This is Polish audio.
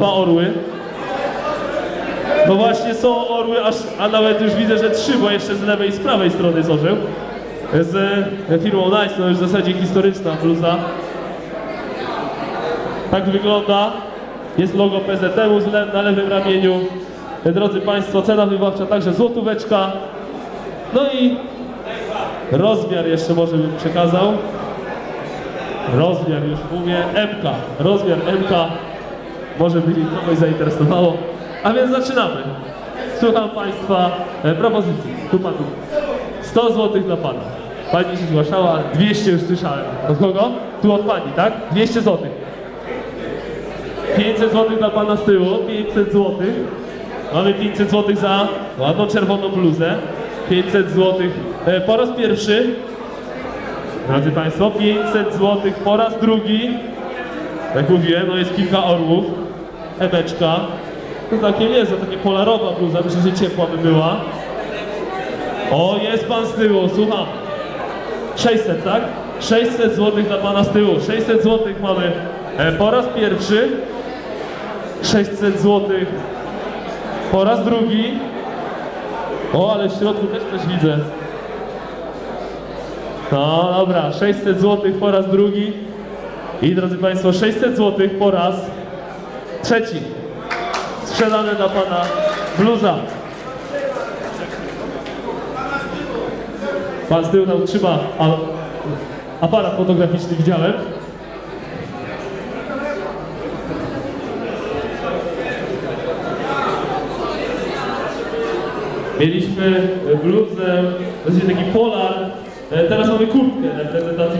dwa orły. No właśnie są orły, aż, a nawet już widzę, że trzy, bo jeszcze z lewej i z prawej strony jest orzeł. Z e, firmą Nice, no już w zasadzie historyczna bluza. Tak wygląda. Jest logo le- na lewym ramieniu. E, Drodzy Państwo, cena wybawcza także złotóweczka. No i rozmiar jeszcze może bym przekazał. Rozmiar już mówię, MK. Rozmiar MK. Może by kogoś zainteresowało. A więc zaczynamy. Słucham Państwa e, propozycji. Tu Pan tu. 100 zł dla Pana. Pani się zgłaszała, 200 już słyszałem. Od kogo? Tu od Pani, tak? 200 zł. 500 zł dla Pana z tyłu, 500 zł. Mamy 500 zł za ładną czerwoną bluzę. 500 zł e, po raz pierwszy. Drodzy Państwo, 500 zł po raz drugi. Jak mówiłem, no jest kilka orłów. Emeczka. To takie jest, to takie polarowa bluza, myślę, że ciepła by była. O, jest Pan z tyłu, słucham. 600, tak? 600 zł dla Pana z tyłu. 600 zł mamy e, po raz pierwszy. 600 zł po raz drugi. O, ale w środku też coś widzę. No dobra, 600 zł po raz drugi. I drodzy Państwo, 600 zł po raz trzeci. Sprzedane dla Pana bluza. Pan z tyłu tam trzyma a, aparat fotograficzny, widziałem. Mieliśmy bluzę, właściwie taki polar, e, teraz mamy kurtkę reprezentacji